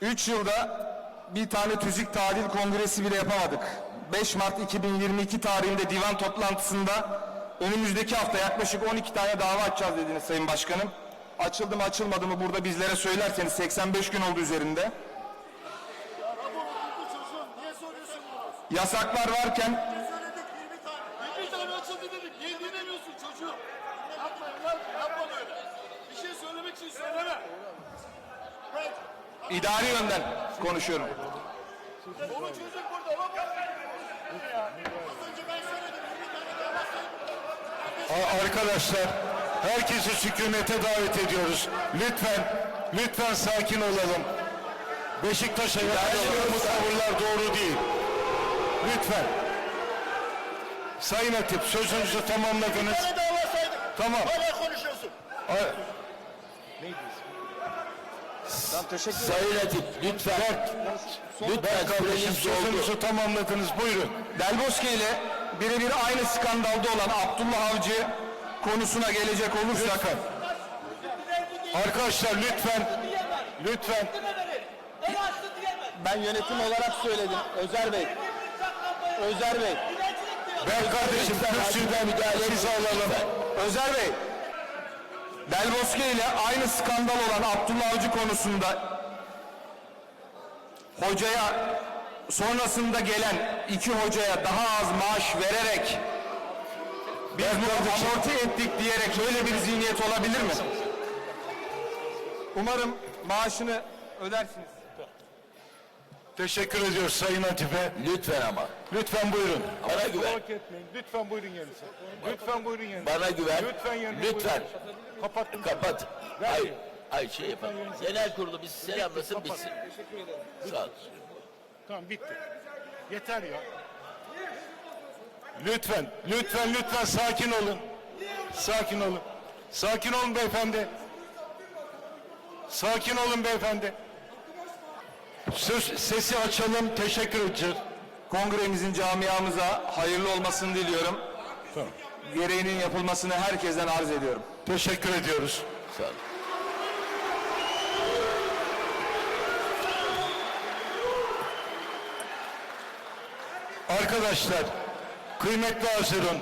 3 yılda bir tane tüzük tadil kongresi bile yapamadık. 5 Mart 2022 tarihinde divan toplantısında önümüzdeki hafta yaklaşık 12 tane dava açacağız dediniz Sayın Başkanım. Açıldı mı açılmadı mı burada bizlere söylerseniz 85 gün oldu üzerinde. Yasaklar varken idari yönden konuşuyorum. Onu çocuk burada. Bak. Az önce ben söyledim. 20 tane dava saydım. A- Arkadaşlar, herkesi sükunete davet ediyoruz. Lütfen, lütfen sakin olalım. Beşiktaş'a yakıştığımız tavırlar doğru değil. Lütfen. Sayın Hatip, sözünüzü tamamladınız. Bir tane. Tamam. Hala konuşuyorsun. A- Sayın Hatip lütfen. Lütfen Kardeşim sözünüzü tamamladınız. Buyurun. Del Bosque ile birebir aynı skandalda olan Abdullah Avcı konusuna gelecek olursak Arkadaşlar lütfen, lütfen. ben yönetim olarak söyledim Özer Bey. Özer Bey. Ben kardeşim kürsüden müdahalenizi alalım. Özer Bey. Del Bosque ile aynı skandal olan Abdullah Avcı konusunda hocaya sonrasında gelen iki hocaya daha az maaş vererek biz bunu amorti ettik diyerek böyle bir zihniyet olabilir mi? Umarım maaşını ödersiniz. Teşekkür ediyoruz Sayın Hatip'e. Lütfen ama. Lütfen buyurun. Bana güven. etmeyin. Lütfen buyurun yerinize. Lütfen buyurun yerinize. Bana güven. Lütfen yerine Lütfen. Kapattım. Kapat. Ay, ay şey yapalım. Genel kurulu biz selamlasın bitsin. Sağ ol. Tamam bitti. Yeter ya. Lütfen, lütfen, lütfen sakin olun. Sakin olun. Sakin olun beyefendi. Sakin olun beyefendi. Söz, sesi açalım. Teşekkür edeceğiz. Kongremizin camiamıza hayırlı olmasını diliyorum. Tamam. Gereğinin yapılmasını herkesten arz ediyorum. Teşekkür ediyoruz. Sağ ol. Arkadaşlar, kıymetli Hazırın,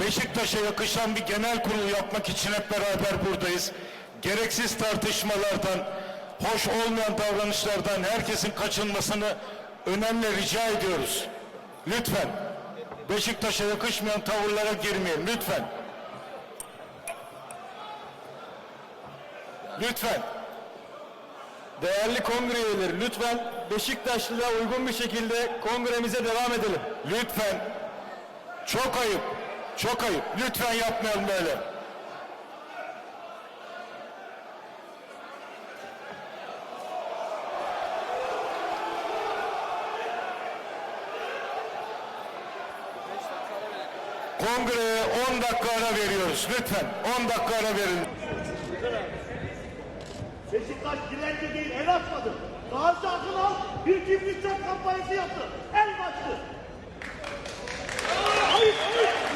Beşiktaş'a yakışan bir genel kurulu yapmak için hep beraber buradayız. Gereksiz tartışmalardan, hoş olmayan davranışlardan herkesin kaçınmasını önemli rica ediyoruz. Lütfen. Beşiktaş'a yakışmayan tavırlara girmeyin. Lütfen. Lütfen. Değerli kongre üyeleri lütfen Beşiktaşlı'ya uygun bir şekilde kongremize devam edelim. Lütfen. Çok ayıp. Çok ayıp. Lütfen yapmayalım böyle. Kongreye 10 dakika ara veriyoruz. Lütfen 10 dakika ara verin. Beşiktaş dilenci değil, el açmadı. Gazi Akınal bir çöp kampanyası yaptı. El baktı. Hayır, hayır.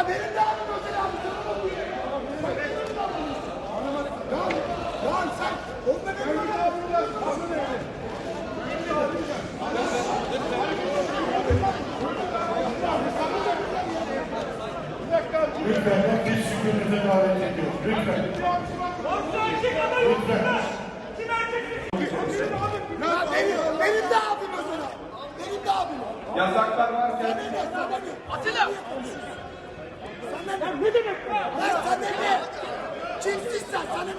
Ya benim de abim özel abi. Ya sen, onda benim de benim. Lütfen herkes sükunete davet ediyor. Lütfen. Ya benim, benim de abim özel abi. Benim de abim. Yasaklar varken. Atilla. Sana ne? ne demek ya? Ya sana ne? Kimsin sen? Sana ne?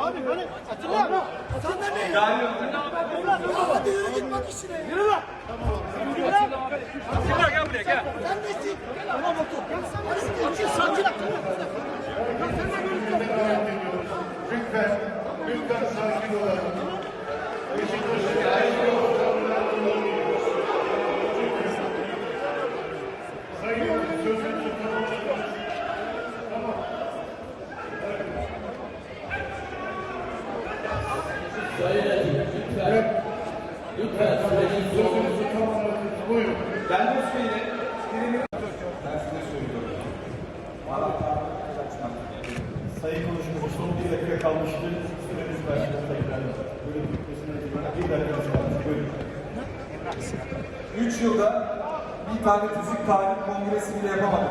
Abi böyle Atilla. Sana ne? Ya hadi yürü git bak işine. Yürü lan. Yürü lan. Atilla gel buraya gel. Sen nesin? Tamam otur. Hadi git. Sakin ol. Ya sen ne görüyorsun? Lütfen. Lütfen sakin Sayın konuşmacı son bir dakika kalmıştı. Süremiz başladı tekrar. Buyurun bitmesine itibaren bir dakikamız kalmış. Buyurun. 3 yılda bir tane tüzük tarih kongresi bile yapamadık.